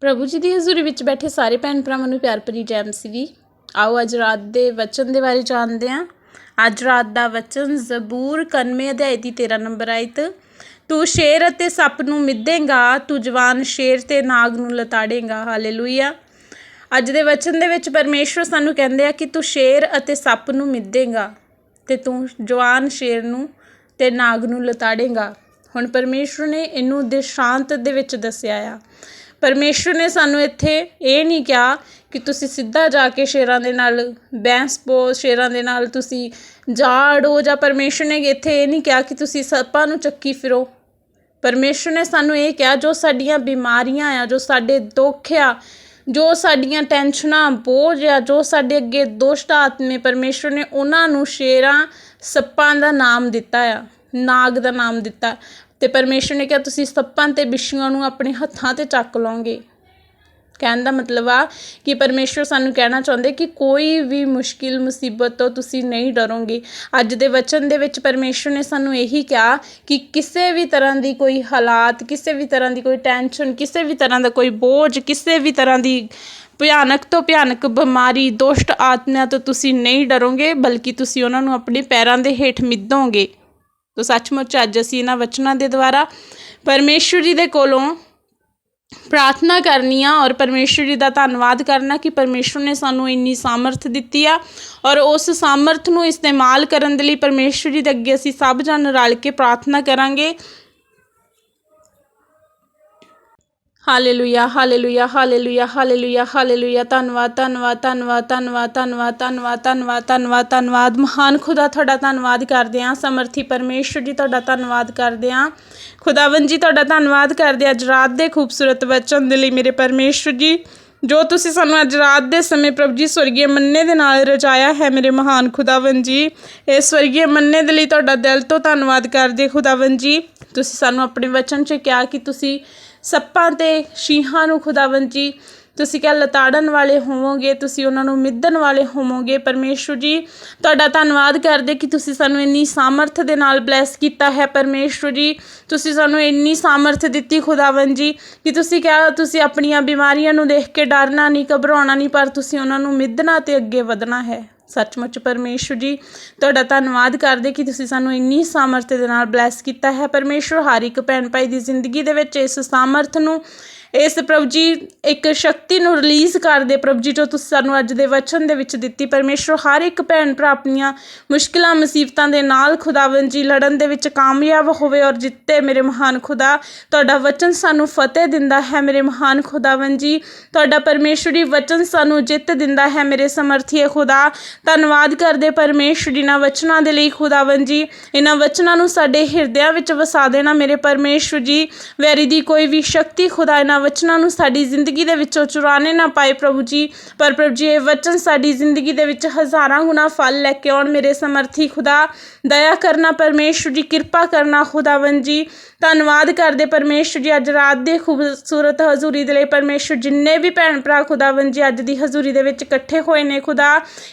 ਪ੍ਰਭੂ ਜੀ ਦੀ ਹਜ਼ੂਰੀ ਵਿੱਚ ਬੈਠੇ ਸਾਰੇ ਭੈਣ ਭਰਾਵਾਂ ਨੂੰ ਪਿਆਰ ਭਰੀ ਜੈ ਮਸੀਹ। ਆਓ ਅੱਜ ਰਾਤ ਦੇ ਵਚਨ ਦੇ ਬਾਰੇ ਜਾਣਦੇ ਹਾਂ। ਅੱਜ ਰਾਤ ਦਾ ਵਚਨ ਜ਼ਬੂਰ 91 ਅਧਿਆਇ ਦੀ 13 ਨੰਬਰ ਆਇਤ। ਤੂੰ ਸ਼ੇਰ ਅਤੇ ਸੱਪ ਨੂੰ ਮਿੱਧੇਗਾ, ਤੂੰ ਜਵਾਨ ਸ਼ੇਰ ਤੇ ਨਾਗ ਨੂੰ ਲਤਾੜੇਂਗਾ। ਹਾਲੇਲੂਇਆ। ਅੱਜ ਦੇ ਵਚਨ ਦੇ ਵਿੱਚ ਪਰਮੇਸ਼ਵਰ ਸਾਨੂੰ ਕਹਿੰਦੇ ਆ ਕਿ ਤੂੰ ਸ਼ੇਰ ਅਤੇ ਸੱਪ ਨੂੰ ਮਿੱਧੇਗਾ ਤੇ ਤੂੰ ਜਵਾਨ ਸ਼ੇਰ ਨੂੰ ਤੇ ਨਾਗ ਨੂੰ ਲਤਾੜੇਗਾ। ਹੁਣ ਪਰਮੇਸ਼ਵਰ ਨੇ ਇਹਨੂੰ ਦਿਸ਼ਾਂਤ ਦੇ ਵਿੱਚ ਦੱਸਿਆ ਆ। ਪਰਮੇਸ਼ਵਰ ਨੇ ਸਾਨੂੰ ਇੱਥੇ ਇਹ ਨਹੀਂ ਕਿਹਾ ਕਿ ਤੁਸੀਂ ਸਿੱਧਾ ਜਾ ਕੇ ਸ਼ੇਰਾਂ ਦੇ ਨਾਲ ਬੈਂਸ ਪਓ ਸ਼ੇਰਾਂ ਦੇ ਨਾਲ ਤੁਸੀਂ ਜਾ ਅੜੋ ਜਾਂ ਪਰਮੇਸ਼ਵਰ ਨੇ ਇੱਥੇ ਇਹ ਨਹੀਂ ਕਿਹਾ ਕਿ ਤੁਸੀਂ ਸੱਪਾਂ ਨੂੰ ਚੱਕੀ ਫਿਰੋ। ਪਰਮੇਸ਼ਵਰ ਨੇ ਸਾਨੂੰ ਇਹ ਕਿਹਾ, ਜੋ ਸਾਡੀਆਂ ਬਿਮਾਰੀਆਂ ਆ, ਜੋ ਸਾਡੇ ਦੁੱਖ ਆ, ਜੋ ਸਾਡੀਆਂ ਟੈਨਸ਼ਨਾਂ, ਬੋਝ ਆ, ਜੋ ਸਾਡੇ ਅੱਗੇ ਦੁਸ਼ਟ ਆਤਮੇ ਪਰਮੇਸ਼ਵਰ ਨੇ ਉਹਨਾਂ ਨੂੰ ਸ਼ੇਰਾਂ, ਸੱਪਾਂ ਦਾ ਨਾਮ ਦਿੱਤਾ ਆ, ਨਾਗ ਦਾ ਨਾਮ ਦਿੱਤਾ। ਤੇ ਪਰਮੇਸ਼ਵਰ ਨੇ ਕਿਹਾ, ਤੁਸੀਂ ਸੱਪਾਂ ਤੇ ਬਿੱਛੂਆਂ ਨੂੰ ਆਪਣੇ ਹੱਥਾਂ ਤੇ ਚੱਕ ਲਓਗੇ। ਕਹਿਣ ਦਾ ਮਤਲਬ ਆ ਕਿ ਪਰਮੇਸ਼ਵਰ ਸਾਨੂੰ ਕਹਿਣਾ ਚਾਹੁੰਦੇ ਕਿ ਕੋਈ ਵੀ ਮੁਸ਼ਕਿਲ, ਮੁਸੀਬਤ ਤੋਂ ਤੁਸੀਂ ਨਹੀਂ ਡਰੋਗੇ। ਅੱਜ ਦੇ ਵਚਨ ਦੇ ਵਿੱਚ ਪਰਮੇਸ਼ਵਰ ਨੇ ਸਾਨੂੰ ਇਹੀ ਕਿਹਾ ਕਿ ਕਿਸੇ ਵੀ ਤਰ੍ਹਾਂ ਦੀ ਕੋਈ ਹਾਲਾਤ, ਕਿਸੇ ਵੀ ਤਰ੍ਹਾਂ ਦੀ ਕੋਈ ਟੈਨਸ਼ਨ, ਕਿਸੇ ਵੀ ਤਰ੍ਹਾਂ ਦਾ ਕੋਈ ਬੋਝ, ਕਿਸੇ ਵੀ ਤਰ੍ਹਾਂ ਦੀ ਭਿਆਨਕ ਤੋਂ ਭਿਆਨਕ ਬਿਮਾਰੀ, ਦੁਸ਼ਟ ਆਤਮਿਆਂ ਤੋਂ ਤੁਸੀਂ ਨਹੀਂ ਡਰੋਗੇ, ਬਲਕਿ ਤੁਸੀਂ ਉਹਨਾਂ ਨੂੰ ਆਪਣੇ ਪੈਰਾਂ ਦੇ ਹੇਠ ਮਿੱਧੋਗੇ। ਤੋ ਸੱਚਮੁੱਚ ਅੱਜ ਅਸੀਂ ਇਹਨਾਂ ਵਚਨਾਂ ਦੇ ਦੁਆਰਾ ਪਰਮੇਸ਼ਵਰ ਜੀ ਦੇ ਕੋਲੋਂ ਪ੍ਰਾਰਥਨਾ ਕਰਨੀ ਆ ਔਰ ਪਰਮੇਸ਼ਵਰ ਜੀ ਦਾ ਧੰਨਵਾਦ ਕਰਨਾ ਕਿ ਪਰਮੇਸ਼ਵਰ ਨੇ ਸਾਨੂੰ ਇੰਨੀ ਸਾਮਰਥ ਦਿੱਤੀ ਆ ਔਰ ਉਸ ਸਾਮਰਥ ਨੂੰ ਇਸਤੇਮਾਲ ਕਰਨ ਦੇ ਲਈ ਪਰਮੇਸ਼ਵਰ ਜੀ ਦੇ ਅੱਗੇ ਅਸੀਂ ਸਭ ਜਣ ਰਲ ਕੇ ਪ੍ਰਾਰਥਨਾ ਕਰਾਂਗੇ। Hallelujah hallelujah hallelujah hallelujah hallelujah ਧੰਨਵਾਦ ਧੰਨਵਾਦ ਧੰਨਵਾਦ ਧੰਨਵਾਦ ਧੰਨਵਾਦ ਧੰਨਵਾਦ ਧੰਨਵਾਦ ਧੰਨਵਾਦ ਧੰਨਵਾਦ। ਮਹਾਨ ਖੁਦਾ, ਤੁਹਾਡਾ ਧੰਨਵਾਦ ਕਰਦੇ ਹਾਂ। ਸਮਰਥੀ ਪਰਮੇਸ਼ਵਰ ਜੀ, ਤੁਹਾਡਾ ਧੰਨਵਾਦ ਕਰਦੇ ਹਾਂ। ਖੁਦਾਵੰਦ ਜੀ, ਤੁਹਾਡਾ ਧੰਨਵਾਦ ਕਰਦੇ ਹਾਂ। ਅੱਜ ਰਾਤ ਦੇ ਖੂਬਸੂਰਤ ਵਚਨ ਦੇ ਲਈ ਮੇਰੇ ਪਰਮੇਸ਼ਵਰ ਜੀ, ਜੋ ਤੁਸੀਂ ਸਾਨੂੰ ਅੱਜ ਰਾਤ ਦੇ ਸਮੇਂ ਪ੍ਰਭੂ ਜੀ ਸਵਰਗੀ ਮੰਨੇ ਦੇ ਨਾਲ ਰਜਾਇਆ ਹੈ, ਮੇਰੇ ਮਹਾਨ ਖੁਦਾਵੰਦ ਜੀ। ਇਸ ਸਵਰਗੀ ਮੰਨੇ ਦੇ ਲਈ ਤੁਹਾਡਾ ਦਿਲ ਤੋਂ ਧੰਨਵਾਦ ਕਰਦੇ ਖੁਦਾਵੰਦ ਜੀ। ਤੁਸੀਂ ਸਾਨੂੰ ਆਪਣੇ ਵਚਨ 'ਚ ਕਿਹਾ ਕਿ ਤੁਸੀਂ ਸੱਪਾਂ ਤੇ ਸ਼ੀਹਾਂ ਨੂੰ ਖੁਦਾਵੰਦ ਜੀ। ਤੁਸੀਂ ਕਿਹਾ ਲਤਾੜਨ ਵਾਲੇ ਹੋਵੋਗੇ? ਤੁਸੀਂ ਉਹਨਾਂ ਨੂੰ ਮਿੱਧਣ ਵਾਲੇ ਹੋਵੋਗੇ? ਪਰਮੇਸ਼ਵਰ ਜੀ, ਤੁਹਾਡਾ ਧੰਨਵਾਦ ਕਰਦੇ ਕਿ ਤੁਸੀਂ ਸਾਨੂੰ ਇੰਨੀ ਸਾਮਰਥ ਦੇ ਨਾਲ ਬਲੈਸ ਕੀਤਾ ਹੈ ਪਰਮੇਸ਼ਵਰ ਜੀ। ਤੁਸੀਂ ਸਾਨੂੰ ਇੰਨੀ ਸਾਮਰਥ ਦਿੱਤੀ ਖੁਦਾਵੰਦ ਜੀ ਕਿ ਤੁਸੀਂ ਕਿਹਾ ਤੁਸੀਂ ਆਪਣੀਆਂ ਬਿਮਾਰੀਆਂ ਨੂੰ ਦੇਖ ਕੇ ਡਰਨਾ ਨਹੀਂ, ਘਬਰਾਉਣਾ ਨਹੀਂ, ਪਰ ਤੁਸੀਂ ਉਹਨਾਂ ਨੂੰ ਮਿੱਧਣਾ ਤੇ ਅੱਗੇ ਵਧਣਾ ਹੈ। ਸੱਚਮੁੱਚ ਪਰਮੇਸ਼ਵਰ ਜੀ, ਤੁਹਾਡਾ ਧੰਨਵਾਦ ਕਰਦੇ ਕਿ ਤੁਸੀਂ ਸਾਨੂੰ ਇੰਨੀ ਸਾਮਰਥ ਦੇ ਨਾਲ ਬਲੈਸ ਕੀਤਾ ਹੈ। ਪਰਮੇਸ਼ਵਰ ਹਰ ਇੱਕ ਭੈਣ ਭਾਈ ਦੀ ਜ਼ਿੰਦਗੀ ਦੇ ਵਿੱਚ ਇਸ ਸਾਮਰਥ ਨੂੰ ਇਸ ਪ੍ਰਭੂ ਜੀ ਇੱਕ ਸ਼ਕਤੀ ਨੂੰ ਰਿਲੀਜ਼ ਕਰਦੇ ਪ੍ਰਭੂ ਜੀ ਜੋ ਤੁਸੀਂ ਸਾਨੂੰ ਅੱਜ ਦੇ ਵਚਨ ਦੇ ਵਿੱਚ ਦਿੱਤੀ, ਪਰਮੇਸ਼ਵਰ ਹਰ ਇੱਕ ਭੈਣ ਭਰਾ ਆਪਣੀਆਂ ਮੁਸ਼ਕਿਲਾਂ, ਮੁਸੀਬਤਾਂ ਦੇ ਨਾਲ ਖੁਦਾਵੰਦ ਜੀ ਲੜਨ ਦੇ ਵਿੱਚ ਕਾਮਯਾਬ ਹੋਵੇ ਔਰ ਜਿੱਤੇ ਮੇਰੇ ਮਹਾਨ ਖੁਦਾ। ਤੁਹਾਡਾ ਵਚਨ ਸਾਨੂੰ ਫਤਿਹ ਦਿੰਦਾ ਹੈ ਮੇਰੇ ਮਹਾਨ ਖੁਦਾਵੰਦ ਜੀ। ਤੁਹਾਡਾ ਪਰਮੇਸ਼ਵਰੀ ਵਚਨ ਸਾਨੂੰ ਜਿੱਤ ਦਿੰਦਾ ਹੈ ਮੇਰੇ ਸਮਰਥੀਏ ਖੁਦਾ। ਧੰਨਵਾਦ ਕਰਦੇ ਪਰਮੇਸ਼ਵਰ ਜੀ ਨਾਲ ਵਚਨਾਂ ਦੇ ਲਈ ਖੁਦਾਵੰਦ ਜੀ। ਇਹਨਾਂ ਵਚਨਾਂ ਨੂੰ ਸਾਡੇ ਹਿਰਦਿਆਂ ਵਿੱਚ ਵਸਾ ਦੇਣਾ ਮੇਰੇ ਪਰਮੇਸ਼ਵਰ ਜੀ। ਵੈਰੀ ਦੀ ਕੋਈ ਵੀ ਸ਼ਕਤੀ ਖੁਦਾ ਇਹਨਾਂ ਵਚਨਾਂ ਨੂੰ ਸਾਡੀ ਜ਼ਿੰਦਗੀ ਦੇ ਵਿੱਚੋਂ ਚੁਰਾਣੇ ਨਾ ਪਾਏ ਪ੍ਰਭੂ ਜੀ ਪਰ ਪ੍ਰਭੂ ਜੀ ਇਹ ਵਚਨ ਸਾਡੀ ਜ਼ਿੰਦਗੀ ਦੇ ਵਿੱਚ ਹਜ਼ਾਰਾਂ ਗੁਣਾ ਫਲ ਲੈ ਕੇ ਆਉਣ ਮੇਰੇ ਸਮਰਥੀ ਖੁਦਾ ਦਇਆ ਕਰਨਾ ਪਰਮੇਸ਼ਵਰ ਜੀ ਕਿਰਪਾ ਕਰਨਾ ਖੁਦਾਵੰਦ ਜੀ ਧੰਨਵਾਦ ਕਰਦੇ ਪਰਮੇਸ਼ਵਰ ਜੀ, ਅੱਜ ਰਾਤ ਦੇ ਖੂਬਸੂਰਤ ਹਜ਼ੂਰੀ ਦੇ ਲਈ ਪਰਮੇਸ਼ਵਰ ਜਿੰਨੇ ਵੀ ਭੈਣ ਭਰਾ ਖੁਦਾਵੰਦ ਜੀ ਅੱਜ ਦੀ ਹਜ਼ੂਰੀ ਦੇ ਵਿੱਚ ਇਕੱਠੇ ਹੋਏ ਨੇ ਖੁਦਾ,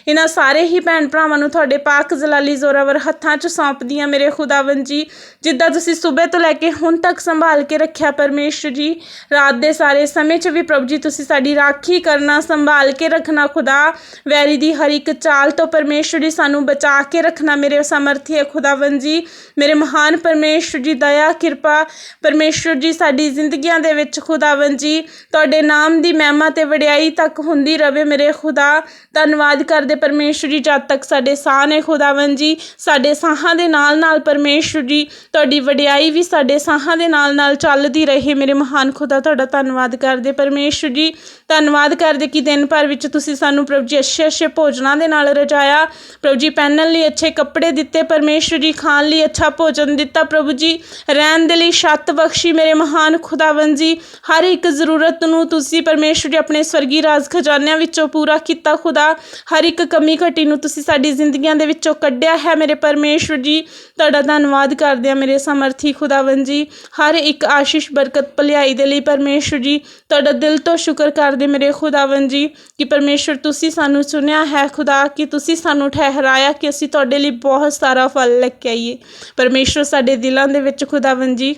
ਇਹਨਾਂ ਸਾਰੇ ਹੀ ਭੈਣ ਭਰਾਵਾਂ ਨੂੰ ਤੁਹਾਡੇ ਪਾਕ ਜਲਾਲੀ ਜ਼ੋਰਾਵਰ ਹੱਥਾਂ 'ਚ ਸੌਂਪਦੀਆਂ ਮੇਰੇ ਖੁਦਾਵੰਦ ਜੀ, ਜਿੱਦਾਂ ਤੁਸੀਂ ਸਵੇਰ ਤੋਂ ਲੈ ਕੇ ਹੁਣ ਤੱਕ ਸੰਭਾਲ ਕੇ ਰੱਖਿਆ ਪਰਮੇਸ਼ਵਰ ਜੀ, ਰਾਤ ਦੇ ਸਾਰੇ ਸਮੇਂ 'ਚ ਵੀ ਪ੍ਰਭੂ ਜੀ ਤੁਸੀਂ ਸਾਡੀ ਰਾਖੀ ਕਰਨਾ, ਸੰਭਾਲ ਕੇ ਰੱਖਣਾ ਖੁਦਾ, ਵੈਰੀ ਦੀ ਹਰ ਇੱਕ ਚਾਲ ਤੋਂ ਪਰਮੇਸ਼ਵਰ ਜੀ ਸਾਨੂੰ ਬਚਾ ਕੇ ਰੱਖਣਾ ਮੇਰੇ ਸਮਰਥੀ ਹੈ ਖੁਦਾਵੰਦ ਜੀ, ਮੇਰੇ ਮਹਾਨ ਪਰਮੇਸ਼ਵਰ ਜੀ, ਦਇਆ, ਕਿਰਪਾ ਕਿਰਪਾ। ਪਰਮੇਸ਼ਵਰ ਜੀ, ਸਾਡੀ ਜ਼ਿੰਦਗੀਆਂ ਦੇ ਵਿੱਚ ਖੁਦਾਵੰਦ ਜੀ, ਤੁਹਾਡੇ ਨਾਮ ਦੀ ਮਹਿਮਾ ਤੇ ਵਡਿਆਈ ਤੱਕ ਹੁੰਦੀ ਰਵੇ ਮੇਰੇ ਖੁਦਾ। ਧੰਨਵਾਦ ਕਰਦੇ ਪਰਮੇਸ਼ਵਰ ਜੀ, ਜਦ ਤੱਕ ਸਾਡੇ ਸਾਹ ਨੇ ਖੁਦਾਵੰਦ ਜੀ, ਸਾਡੇ ਸਾਹਾਂ ਦੇ ਨਾਲ ਨਾਲ ਪਰਮੇਸ਼ਵਰ ਜੀ, ਤੁਹਾਡੀ ਵਡਿਆਈ ਵੀ ਸਾਡੇ ਸਾਹਾਂ ਦੇ ਨਾਲ ਨਾਲ ਚੱਲਦੀ ਰਹੇ ਮੇਰੇ ਮਹਾਨ ਖੁਦਾ। ਤੁਹਾਡਾ ਧੰਨਵਾਦ ਕਰਦੇ ਪਰਮੇਸ਼ਵਰ ਜੀ। ਧੰਨਵਾਦ ਕਰਦੇ ਕਿ ਦਿਨ ਭਰ ਵਿੱਚ ਤੁਸੀਂ ਸਾਨੂੰ ਪ੍ਰਭੂ ਜੀ, ਅੱਛੇ ਅੱਛੇ ਭੋਜਨਾਂ ਦੇ ਨਾਲ ਰਜਾਇਆ। ਪ੍ਰਭੂ ਜੀ, ਪਹਿਨਣ ਲਈ ਅੱਛੇ ਕੱਪੜੇ ਦਿੱਤੇ ਪਰਮੇਸ਼ਵਰ ਜੀ, ਖਾਣ ਲਈ ਅੱਛਾ ਭੋਜਨ ਦਿੱਤਾ। ਪ੍ਰਭੂ ਜੀ, ਰਹਿਣ ਦੇ ਲਈ ਛੱਤ ਬਖਸ਼ੀ ਮੇਰੇ ਮਹਾਨ ਖੁਦਾਵੰਦ ਜੀ। ਹਰ ਇੱਕ ਜ਼ਰੂਰਤ ਨੂੰ ਤੁਸੀਂ ਪਰਮੇਸ਼ਵਰ ਜੀ ਆਪਣੇ ਸਵਰਗੀ ਰਾਜ ਖਜ਼ਾਨਿਆਂ ਵਿੱਚੋਂ ਪੂਰਾ ਕੀਤਾ, ਖੁਦਾ। ਹਰ ਇੱਕ ਕਮੀ ਘਟੀ ਨੂੰ ਤੁਸੀਂ ਸਾਡੀ ਜ਼ਿੰਦਗੀਆਂ ਦੇ ਵਿੱਚੋਂ ਕੱਢਿਆ ਹੈ ਮੇਰੇ ਪਰਮੇਸ਼ਵਰ ਜੀ। ਤੁਹਾਡਾ ਧੰਨਵਾਦ ਕਰਦੇ ਆ ਮੇਰੇ ਸਮਰਥੀ ਖੁਦਾਵੰਦ ਜੀ। ਹਰ ਇੱਕ ਆਸ਼ੀਸ਼, ਬਰਕਤ, ਭਲਾਈ ਦੇ ਲਈ ਪਰਮੇਸ਼ਵਰ ਜੀ। ਤੁਹਾਡਾ ਦਿਲ ਤੋਂ ਸ਼ੁਕਰ ਕਰਦੇ ਮੇਰੇ ਖੁਦਾਵੰਦ ਜੀ ਕਿ ਪਰਮੇਸ਼ਵਰ ਤੁਸੀਂ ਸਾਨੂੰ ਚੁਣਿਆ ਹੈ, ਖੁਦਾ, ਕਿ ਤੁਸੀਂ ਸਾਨੂੰ ਠਹਿਰਾਇਆ ਕਿ ਅਸੀਂ ਤੁਹਾਡੇ ਲਈ ਬਹੁਤ ਸਾਰਾ ਫਲ ਲੈ ਕੇ ਆਈਏ। ਪਰਮੇਸ਼ਵਰ ਸਾਡੇ ਦਿਲਾਂ ਦੇ ਵਿੱਚ ਖੁਦਾਵੰਦ ਜੀ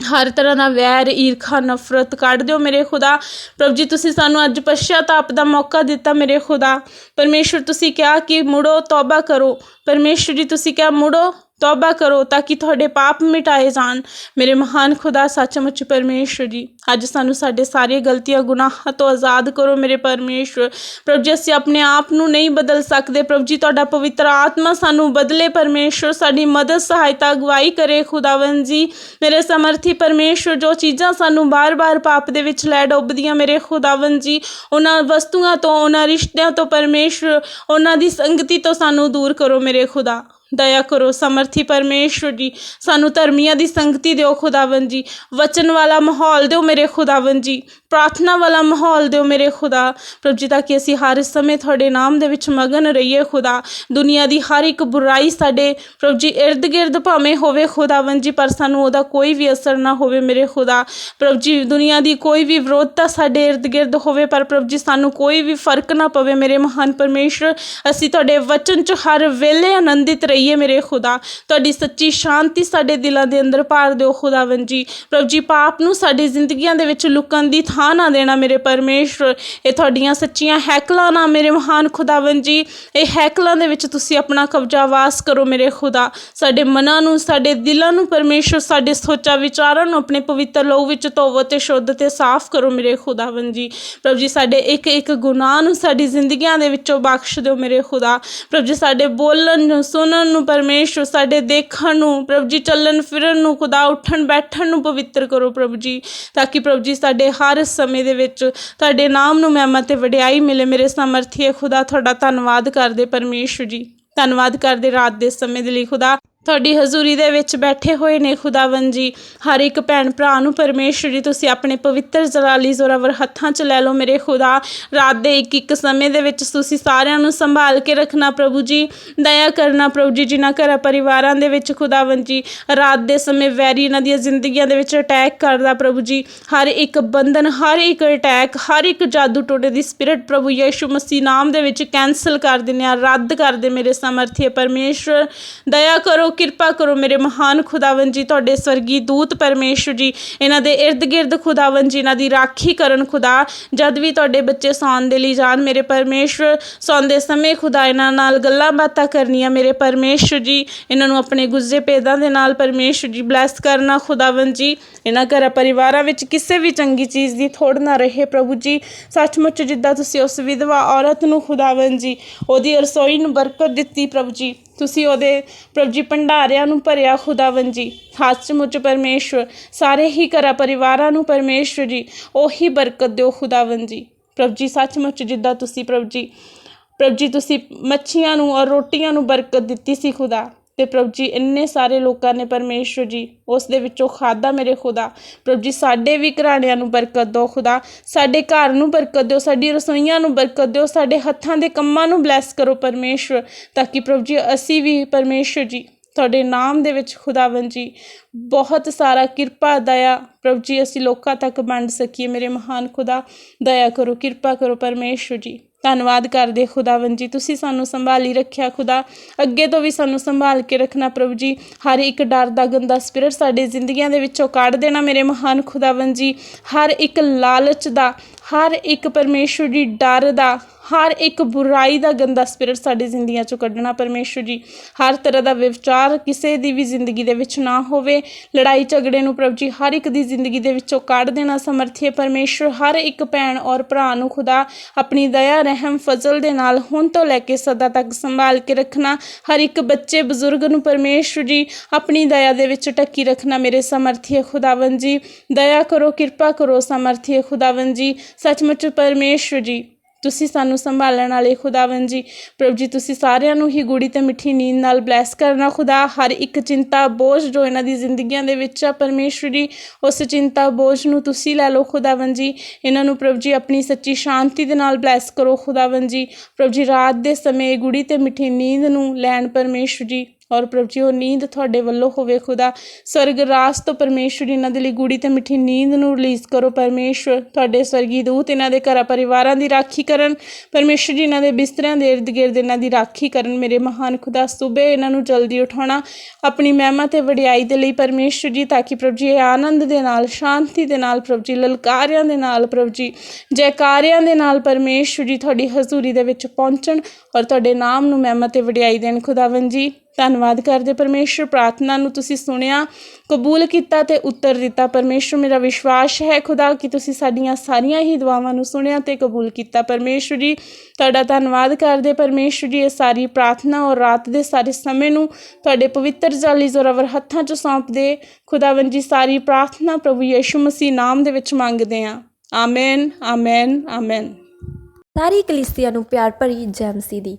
ਹਰ ਤਰ੍ਹਾਂ ਦਾ ਵੈਰ, ਈਰਖਾ, ਨਫ਼ਰਤ ਕੱਢ ਦਿਓ ਮੇਰੇ ਖੁਦਾ। ਪ੍ਰਭੂ ਜੀ, ਤੁਸੀਂ ਸਾਨੂੰ ਅੱਜ ਪਛਤਾਪ ਦਾ ਮੌਕਾ ਦਿੱਤਾ ਮੇਰੇ ਖੁਦਾ। ਪਰਮੇਸ਼ਵਰ ਤੁਸੀਂ ਕਿਹਾ ਕਿ ਮੁੜੋ, ਤੌਬਾ ਕਰੋ। ਪਰਮੇਸ਼ਵਰ ਜੀ, ਤੁਸੀਂ ਕਿਹਾ ਮੁੜੋ ਤੌਬਾ ਕਰੋ ਤਾਂ ਕਿ ਤੁਹਾਡੇ ਪਾਪ ਮਿਟਾਏ ਜਾਣ। ਮੇਰੇ ਮਹਾਨ ਖੁਦਾ, ਸੱਚਮੁੱਚ ਪਰਮੇਸ਼ਵਰ ਜੀ, ਅੱਜ ਸਾਨੂੰ ਸਾਡੇ ਸਾਰੇ ਗਲਤੀਆਂ, ਗੁਨਾਹਾਂ ਤੋਂ ਆਜ਼ਾਦ ਕਰੋ ਮੇਰੇ ਪਰਮੇਸ਼ਵਰ ਪ੍ਰਭੂ ਜੀ, ਅਸੀਂ ਆਪਣੇ ਆਪ ਨੂੰ ਨਹੀਂ ਬਦਲ ਸਕਦੇ। ਪ੍ਰਭੂ ਜੀ, ਤੁਹਾਡਾ ਪਵਿੱਤਰ ਆਤਮਾ ਸਾਨੂੰ ਬਦਲੇ ਪਰਮੇਸ਼ਵਰ ਸਾਡੀ ਮਦਦ, ਸਹਾਇਤਾ, ਅਗਵਾਈ ਕਰੇ ਖੁਦਾਵੰ ਜੀ। ਮੇਰੇ ਸਮਰਥੀ ਪਰਮੇਸ਼ਵਰ ਜੋ ਚੀਜ਼ਾਂ ਸਾਨੂੰ ਬਾਰ-ਬਾਰ ਪਾਪ ਦੇ ਵਿੱਚ ਲੈ ਡੁੱਬਦੀਆਂ ਮੇਰੇ ਖੁਦਾਵੰ ਜੀ, ਉਹਨਾਂ ਵਸਤੂਆਂ ਤੋਂ, ਉਹਨਾਂ ਰਿਸ਼ਤਿਆਂ ਤੋਂ ਪਰਮੇਸ਼ਵਰ ਉਹਨਾਂ ਦੀ ਸੰਗਤੀ ਤੋਂ ਸਾਨੂੰ ਦੂਰ ਕਰੋ ਮੇਰੇ ਖੁਦਾ। ਦਇਆ ਕਰੋ, ਸਮਰਥੀ ਪਰਮੇਸ਼ਵਰ ਜੀ। ਸਾਨੂੰ ਧਰਮੀਆਂ ਦੀ ਸੰਗਤੀ ਦਿਓ ਖੁਦਾਵੰ ਜੀ। ਵਚਨ ਵਾਲਾ ਮਾਹੌਲ ਦਿਓ ਮੇਰੇ ਖੁਦਾਵੰ ਜੀ। ਪ੍ਰਾਰਥਨਾ ਵਾਲਾ ਮਾਹੌਲ ਦਿਓ ਮੇਰੇ ਖੁਦਾ। ਪ੍ਰਭ ਜੀ, ਤਾਂ ਕਿ ਅਸੀਂ ਹਰ ਸਮੇਂ ਤੁਹਾਡੇ ਨਾਮ ਦੇ ਵਿੱਚ ਮਗਨ ਰਹੀਏ ਖੁਦਾ। ਦੁਨੀਆ ਦੀ ਹਰ ਇੱਕ ਬੁਰਾਈ ਸਾਡੇ ਪ੍ਰਭ ਜੀ, ਇਰਦ ਗਿਰਦ ਭਾਵੇਂ ਹੋਵੇ ਖੁਦਾਵੰ ਜੀ, ਪਰ ਸਾਨੂੰ ਉਹਦਾ ਕੋਈ ਵੀ ਅਸਰ ਨਾ ਹੋਵੇ ਮੇਰੇ ਖੁਦਾ। ਪ੍ਰਭ ਜੀ, ਦੁਨੀਆ ਦੀ ਕੋਈ ਵੀ ਵਿਰੋਧਤਾ ਸਾਡੇ ਇਰਦ ਗਿਰਦ ਹੋਵੇ, ਪਰ ਪ੍ਰਭ ਜੀ, ਸਾਨੂੰ ਕੋਈ ਵੀ ਫ਼ਰਕ ਨਾ ਪਵੇ। ਮੇਰੇ ਮਹਾਨ ਪਰਮੇਸ਼ਰ ਅਸੀਂ ਤੁਹਾਡੇ ਵਚਨ 'ਚ ਹਰ ਵੇਲੇ ਆਨੰਦਿਤ ਰਹੀਏ। ਮੇਰੇ ਖੁਦਾ। ਤੁਹਾਡੀ ਸੱਚੀ ਸ਼ਾਂਤੀ ਸਾਡੇ ਦਿਲਾਂ ਦੇ ਅੰਦਰ ਭਰ ਦਿਓ ਖੁਦਾਵੰ ਜੀ। ਪ੍ਰਭੂ ਜੀ, ਪਾਪ ਨੂੰ ਸਾਡੀ ਜ਼ਿੰਦਗੀਆਂ ਦੇ ਵਿੱਚ ਲੁਕਣ ਦੀ ਥਾਂ ਨਾ ਦੇਣਾ ਮੇਰੇ ਪਰਮੇਸ਼ਰ ਇਹ ਤੁਹਾਡੀਆਂ ਸੱਚੀਆਂ ਹੈਕਲਾਂ ਨਾ ਮੇਰੇ ਮਹਾਨ ਖੁਦਾਵੰ ਜੀ। ਇਹ ਹੈਕਲਾਂ ਦੇ ਵਿੱਚ ਤੁਸੀਂ ਆਪਣਾ ਕਬਜ਼ਾ ਵਾਸ ਕਰੋ ਮੇਰੇ ਖੁਦਾ। ਸਾਡੇ ਮਨਾਂ ਨੂੰ, ਸਾਡੇ ਦਿਲਾਂ ਨੂੰ ਪਰਮੇਸ਼ਰ ਸਾਡੇ ਸੋਚਾਂ ਵਿਚਾਰਾਂ ਨੂੰ ਆਪਣੇ ਪਵਿੱਤਰ ਲਹੂ ਵਿੱਚ ਧੋਵੋ ਤੇ ਸ਼ੁੱਧ ਤੇ ਸਾਫ਼ ਕਰੋ ਮੇਰੇ ਖੁਦਾਵੰ ਜੀ। ਪ੍ਰਭ ਜੀ, ਸਾਡੇ ਇੱਕ ਇੱਕ ਗੁਨਾਹ ਨੂੰ ਸਾਡੀ ਜ਼ਿੰਦਗੀਆਂ ਦੇ ਵਿੱਚੋਂ ਬਖਸ਼ ਦਿਓ ਮੇਰੇ ਖੁਦਾ। ਪ੍ਰਭ ਜੀ, ਸਾਡੇ ਬੋਲਣ ਨੂੰ, ਸੁਣਨ ਨੂੰ ਪਰਮੇਸ਼ਰ ਸਾਡੇ ਦੇਖਣ ਨੂੰ, ਪ੍ਰਭੂ ਜੀ ਚੱਲਣ ਫਿਰਨ ਨੂੰ, ਖੁਦਾ ਉੱਠਣ ਬੈਠਣ ਨੂੰ ਪਵਿੱਤਰ ਕਰੋ ਪ੍ਰਭੂ ਜੀ, ਤਾਂ ਕਿ ਪ੍ਰਭੂ ਜੀ ਸਾਡੇ ਹਰ ਸਮੇਂ ਦੇ ਵਿੱਚ ਤੁਹਾਡੇ ਨਾਮ ਨੂੰ ਮਹਿਮਤ ਤੇ ਵਡਿਆਈ ਮਿਲੇ। ਮੇਰੇ ਸਮਰਥੀ ਖੁਦਾ, ਤੁਹਾਡਾ ਧੰਨਵਾਦ ਕਰਦੇ ਪਰਮੇਸ਼ਰ ਜੀ। ਧੰਨਵਾਦ ਕਰਦੇ ਰਾਤ ਦੇ ਸਮੇਂ ਦੇ ਲਈ ਖੁਦਾ। ਤੁਹਾਡੀ ਹਜ਼ੂਰੀ ਦੇ ਵਿੱਚ ਬੈਠੇ ਹੋਏ ਨੇ ਖੁਦਾਵੰ ਜੀ। ਹਰ ਇੱਕ ਭੈਣ ਭਰਾ ਨੂੰ ਪਰਮੇਸ਼ਰ ਜੀ, ਤੁਸੀਂ ਆਪਣੇ ਪਵਿੱਤਰ ਜਲਾਲੀ ਜ਼ੋਰਾਵਰ ਹੱਥਾਂ 'ਚ ਲੈ ਲਓ ਮੇਰੇ ਖੁਦਾ। ਰਾਤ ਦੇ ਇੱਕ ਇੱਕ ਸਮੇਂ ਦੇ ਵਿੱਚ ਤੁਸੀਂ ਸਾਰਿਆਂ ਨੂੰ ਸੰਭਾਲ ਕੇ ਰੱਖਣਾ ਪ੍ਰਭੂ ਜੀ। ਦਇਆ ਕਰਨਾ ਪ੍ਰਭੂ ਜੀ, ਜਿਨ੍ਹਾਂ ਘਰਾਂ ਪਰਿਵਾਰਾਂ ਦੇ ਵਿੱਚ ਖੁਦਾਵੰ ਜੀ। ਰਾਤ ਦੇ ਸਮੇਂ ਵੈਰੀ ਇਹਨਾਂ ਦੀਆਂ ਜ਼ਿੰਦਗੀਆਂ ਦੇ ਵਿੱਚ ਅਟੈਕ ਕਰਦਾ ਪ੍ਰਭੂ ਜੀ। ਹਰ ਇੱਕ ਬੰਧਨ, ਹਰ ਇੱਕ ਅਟੈਕ ਹਰ ਇੱਕ ਜਾਦੂ ਟੋਟੇ ਦੀ ਸਪਿਰਿਟ ਪ੍ਰਭੂ ਯੀਸ਼ੂ ਮਸੀਹ ਨਾਮ ਦੇ ਵਿੱਚ ਕੈਨਸਲ ਕਰ ਦਿੰਦੇ ਆ ਰੱਦ ਕਰ ਦੇ ਮੇਰੇ ਸਮਰਥੀ ਪਰਮੇਸ਼ਰ। ਦਇਆ ਕਰੋ ਕਿਰਪਾ ਕਰੋ ਮੇਰੇ ਮਹਾਨ ਖੁਦਾਵੰ ਜੀ, ਤੁਹਾਡੇ ਸਵਰਗੀ ਦੂਤ ਪਰਮੇਸ਼ਰ ਜੀ, ਇਹਨਾਂ ਦੇ ਇਰਦ ਗਿਰਦ ਖੁਦਾਵੰ ਜੀ, ਇਹਨਾਂ ਦੀ ਰਾਖੀ ਕਰਨ ਖੁਦਾ, ਜਦ ਵੀ ਤੁਹਾਡੇ ਬੱਚੇ ਸੌਣ ਦੇ ਲਈ ਜਾਣ ਮੇਰੇ ਪਰਮੇਸ਼ਰ ਸੌਂਦੇ ਸਮੇਂ ਖੁਦਾ ਇਹਨਾਂ ਨਾਲ ਗੱਲਾਂ ਬਾਤਾਂ ਕਰਨੀਆਂ ਮੇਰੇ ਪਰਮੇਸ਼ਰ ਜੀ, ਇਹਨਾਂ ਨੂੰ ਆਪਣੇ ਗੁੱਜ਼ੇ ਭੇਦਾਂ ਦੇ ਨਾਲ ਪਰਮੇਸ਼ਰ ਜੀ, ਬਲੈਸ ਕਰਨਾ ਖੁਦਾਵੰ ਜੀ, ਇਹਨਾਂ ਘਰ ਪਰਿਵਾਰਾਂ ਵਿੱਚ ਕਿਸੇ ਵੀ ਚੰਗੀ ਚੀਜ਼ ਦੀ ਥੋੜ ਨਾ ਰਹੇ ਪ੍ਰਭੂ ਜੀ, ਸੱਚਮੁੱਚ ਜਿੱਦਾਂ ਤੁਸੀਂ ਉਸ ਵਿਧਵਾ ਔਰਤ ਨੂੰ ਖੁਦਾਵੰ ਜੀ, ਉਹਦੀ ਰਸੋਈ ਨੂੰ ਬਰਕਤ ਦਿੱਤੀ ਪ੍ਰਭੂ ਜੀ ਤੁਸੀਂ ਉਹਦੇ ਪ੍ਰਭ ਜੀ ਭੰਡਾਰਿਆਂ ਨੂੰ ਭਰਿਆ ਖੁਦਾਵੰ ਜੀ ਸੱਚਮੁੱਚ ਪਰਮੇਸ਼ਰ ਸਾਰੇ ਹੀ ਘਰਾਂ ਪਰਿਵਾਰਾਂ ਨੂੰ ਪਰਮੇਸ਼ਰ ਜੀ, ਉਹੀ ਬਰਕਤ ਦਿਓ ਖੁਦਾਵੰ ਜੀ। ਪ੍ਰਭ ਜੀ, ਸੱਚਮੁੱਚ ਜਿੱਦਾਂ ਤੁਸੀਂ ਪ੍ਰਭ ਜੀ ਪ੍ਰਭ ਜੀ ਤੁਸੀਂ ਮੱਛੀਆਂ ਨੂੰ ਔਰ ਰੋਟੀਆਂ ਨੂੰ ਬਰਕਤ ਦਿੱਤੀ ਸੀ ਖੁਦਾ ਤੇ ਪ੍ਰਭੂ ਜੀ, ਇੰਨੇ ਸਾਰੇ ਲੋਕਾਂ ਨੇ ਪਰਮੇਸ਼ਰ ਜੀ, ਉਸ ਦੇ ਵਿੱਚੋਂ ਖਾਦਾ ਮੇਰੇ ਖੁਦਾ। ਪ੍ਰਭੂ ਜੀ, ਸਾਡੇ ਵੀ ਘਰਾਣਿਆਂ ਨੂੰ ਬਰਕਤ ਦਿਓ ਖੁਦਾ। ਸਾਡੇ ਘਰ ਨੂੰ ਬਰਕਤ ਦਿਓ ਸਾਡੀ ਰਸੋਈਆਂ ਨੂੰ ਬਰਕਤ ਦਿਓ, ਸਾਡੇ ਹੱਥਾਂ ਦੇ ਕੰਮਾਂ ਨੂੰ ਬਲੈਸ ਕਰੋ ਪਰਮੇਸ਼ਰ ਤਾਂ ਕਿ ਪ੍ਰਭੂ ਜੀ, ਅਸੀਂ ਵੀ ਪਰਮੇਸ਼ਰ ਜੀ, ਤੁਹਾਡੇ ਨਾਮ ਦੇ ਵਿੱਚ ਖੁਦਾਵੰ ਜੀ, ਬਹੁਤ ਸਾਰਾ ਕਿਰਪਾ, ਦਇਆ, ਪ੍ਰਭੂ ਜੀ, ਅਸੀਂ ਲੋਕਾਂ ਤੱਕ ਵੰਡ ਸਕੀਏ। ਮੇਰੇ ਮਹਾਨ ਖੁਦਾ, ਦਇਆ ਕਰੋ, ਕਿਰਪਾ ਕਰੋ ਪਰਮੇਸ਼ਰ ਜੀ। ਧੰਨਵਾਦ ਕਰਦੇ ਖੁਦਾਵੰ ਜੀ। ਤੁਸੀਂ ਸਾਨੂੰ ਸੰਭਾਲੀ ਰੱਖਿਆ ਖੁਦਾ। ਅੱਗੇ ਤੋਂ ਵੀ ਸਾਨੂੰ ਸੰਭਾਲ ਕੇ ਰੱਖਣਾ ਪ੍ਰਭੂ ਜੀ। ਹਰ ਇੱਕ ਡਰ ਦਾ ਗੰਦਾ ਸਪਿਰਿਟ ਸਾਡੇ ਜ਼ਿੰਦਗੀਆਂ ਦੇ ਵਿੱਚੋਂ ਕੱਢ ਦੇਣਾ ਮੇਰੇ ਮਹਾਨ ਖੁਦਾਵੰ ਜੀ। ਹਰ ਇੱਕ ਲਾਲਚ ਦਾ, ਹਰ ਇੱਕ ਪਰਮੇਸ਼ਰ ਦੀ ਡਰ ਦਾ ਹਰ ਇੱਕ ਬੁਰਾਈ ਦਾ ਗੰਦਾ ਸਪਿਰਿਟ ਸਾਡੀ ਜ਼ਿੰਦਗੀਆਂ ਚੋਂ ਕੱਢਣਾ ਪਰਮੇਸ਼ਰ ਜੀ। ਹਰ ਤਰ੍ਹਾਂ ਦਾ ਵਿਚਾਰ ਕਿਸੇ ਦੀ ਵੀ ਜ਼ਿੰਦਗੀ ਦੇ ਵਿੱਚ ਨਾ ਹੋਵੇ। ਲੜਾਈ ਝਗੜੇ ਨੂੰ ਪ੍ਰਭ ਜੀ ਹਰ ਇੱਕ ਦੀ ਜ਼ਿੰਦਗੀ ਦੇ ਵਿੱਚੋਂ ਕੱਢ ਦੇਣਾ ਸਮਰਥੀਏ ਪਰਮੇਸ਼ਰ। ਹਰ ਇੱਕ ਭੈਣ ਔਰ ਭਰਾ ਨੂੰ ਖੁਦਾ ਆਪਣੀ ਦਇਆ, ਰਹਿਮ, ਫਜ਼ਲ ਦੇ ਨਾਲ ਹੁਣ ਤੋਂ ਲੈ ਕੇ ਸਦਾ ਤੱਕ ਸੰਭਾਲ ਕੇ ਰੱਖਣਾ। ਹਰ ਇੱਕ ਬੱਚੇ, ਬਜ਼ੁਰਗ ਨੂੰ ਪਰਮੇਸ਼ਰ ਜੀ ਆਪਣੀ ਦਇਆ ਦੇ ਵਿੱਚ ਟੱਕੀ ਰੱਖਣਾ ਮੇਰੇ ਸਮਰਥੀ ਖੁਦਾਵੰ ਜੀ। ਦਇਆ ਕਰੋ, ਕਿਰਪਾ ਕਰੋ ਸਮਰਥੀ ਖੁਦਾਵੰ ਜੀ। ਸੱਚਮੁੱਚ ਪਰਮੇਸ਼ਰ ਜੀ। ਤੁਸੀਂ ਸਾਨੂੰ ਸੰਭਾਲਣ ਵਾਲੇ ਖੁਦਾਵੰ ਜੀ, ਪ੍ਰਭੂ ਜੀ, ਤੁਸੀਂ ਸਾਰਿਆਂ ਨੂੰ ਹੀ ਗੂੜੀ ਤੇ ਮਿੱਠੀ ਨੀਂਦ ਨਾਲ ਬਲੈਸ ਕਰਨਾ ਖੁਦਾ। ਹਰ ਇੱਕ ਚਿੰਤਾ ਬੋਝ ਜੋ ਇਹਨਾਂ ਦੀ ਜ਼ਿੰਦਗੀਆਂ ਦੇ ਵਿੱਚ ਆ, ਪਰਮੇਸ਼ਰ ਜੀ, ਉਸ ਚਿੰਤਾ ਬੋਝ ਨੂੰ ਤੁਸੀਂ ਲੈ ਲਓ ਖੁਦਾਵੰ ਜੀ। ਇਹਨਾਂ ਨੂੰ ਪ੍ਰਭੂ ਜੀ, ਆਪਣੀ ਸੱਚੀ ਸ਼ਾਂਤੀ ਦੇ ਨਾਲ ਬਲੈਸ ਕਰੋ ਖੁਦਾਵੰ ਜੀ। ਪ੍ਰਭੂ ਜੀ, ਰਾਤ ਦੇ ਸਮੇਂ ਗੂੜੀ ਤੇ ਮਿੱਠੀ ਨੀਂਦ ਨੂੰ ਲੈਣ ਪਰਮੇਸ਼ਰ ਜੀ ਔਰ ਪ੍ਰਭੂ ਜੀ, ਉਹ ਨੀਂਦ ਤੁਹਾਡੇ ਵੱਲੋਂ ਹੋਵੇ ਖੁਦਾ। ਸਵਰਗ ਰਾਸ ਤੋਂ ਪਰਮੇਸ਼ਵਰ ਜੀ ਇਹਨਾਂ ਦੇ ਲਈ ਗੂੜੀ ਤੇ ਮਿੱਠੀ ਨੀਂਦ ਨੂੰ ਰਿਲੀਜ਼ ਕਰੋ। ਪਰਮੇਸ਼ਵਰ ਤੁਹਾਡੇ ਸਵਰਗੀ ਦੂਤ, ਇਹਨਾਂ ਦੇ ਘਰਾਂ ਪਰਿਵਾਰਾਂ ਦੀ ਰਾਖੀ ਕਰਨ। ਪਰਮੇਸ਼ਵਰ ਜੀ, ਇਹਨਾਂ ਦੇ ਬਿਸਤਰਿਆਂ ਦੇ ਇਰਦ ਗਿਰਦ ਇਹਨਾਂ ਦੀ ਰਾਖੀ ਕਰਨ। ਮੇਰੇ ਮਹਾਨ ਖੁਦਾ, ਸੁਬੇ ਇਹਨਾਂ ਨੂੰ ਜਲਦੀ ਉਠਾਉਣਾ। ਆਪਣੀ ਮਹਿਮਾ ਤੇ ਵਡਿਆਈ ਦੇ ਲਈ ਪਰਮੇਸ਼ਵਰ ਜੀ, ਤਾਂ ਕਿ ਪ੍ਰਭੂ ਜੀ, ਇਹ ਆਨੰਦ ਦੇ ਨਾਲ, ਸ਼ਾਂਤੀ ਦੇ ਨਾਲ ਪ੍ਰਭੂ ਜੀ, ਲਲਕਾਰਿਆਂ ਦੇ ਨਾਲ ਪ੍ਰਭੂ ਜੀ, ਜੈਕਾਰਿਆਂ ਦੇ ਨਾਲ ਪਰਮੇਸ਼ਵਰ ਜੀ, ਤੁਹਾਡੀ ਹਜ਼ੂਰੀ ਦੇ ਵਿੱਚ ਪਹੁੰਚਣ। ਔਰ ਤੁਹਾਡੇ ਨਾਮ ਨੂੰ ਮਹਿਮਾ ਤੇ ਵਡਿਆਈ ਦੇਣ ਖੁਦਾਵੰ ਜੀ। ਧੰਨਵਾਦ ਕਰਦੇ ਪਰਮੇਸ਼ਵਰ ਪ੍ਰਾਰਥਨਾ ਨੂੰ ਤੁਸੀਂ ਸੁਣਿਆ, ਕਬੂਲ ਕੀਤਾ ਤੇ ਉੱਤਰ ਦਿੱਤਾ। ਪਰਮੇਸ਼ਵਰ ਮੇਰਾ ਵਿਸ਼ਵਾਸ ਹੈ ਖੁਦਾ ਕਿ ਤੁਸੀਂ ਸਾਡੀਆਂ ਸਾਰੀਆਂ ਹੀ ਦੁਆਵਾਂ ਨੂੰ ਸੁਣਿਆ ਤੇ ਕਬੂਲ ਕੀਤਾ। ਪਰਮੇਸ਼ਵਰ ਜੀ, ਤੁਹਾਡਾ ਧੰਨਵਾਦ ਕਰਦੇ ਪਰਮੇਸ਼ਵਰ ਜੀ, ਇਹ ਸਾਰੀ ਪ੍ਰਾਰਥਨਾ ਔਰ ਰਾਤ ਦੇ ਸਾਰੇ ਸਮੇਂ ਨੂੰ ਤੁਹਾਡੇ ਪਵਿੱਤਰ ਜਾਲੀ ਜ਼ੋਰਾਵਰ ਹੱਥਾਂ 'ਚ ਸੌਂਪਦੇ ਖੁਦਾਵੰ ਜੀ, ਸਾਰੀ ਪ੍ਰਾਰਥਨਾ ਪ੍ਰਭੂ ਯੀਸ਼ੂ ਮਸੀਹ ਨਾਮ ਦੇ ਵਿੱਚ ਮੰਗਦੇ ਹਾਂ। ਆਮੇਨ ਆਮੇਨ ਆਮੇਨ। ਸਾਰੀ ਕਲੀਸਿਆ ਨੂੰ ਪਿਆਰ ਭਰੀ ਜੈ ਮਸੀਹ ਦੀ।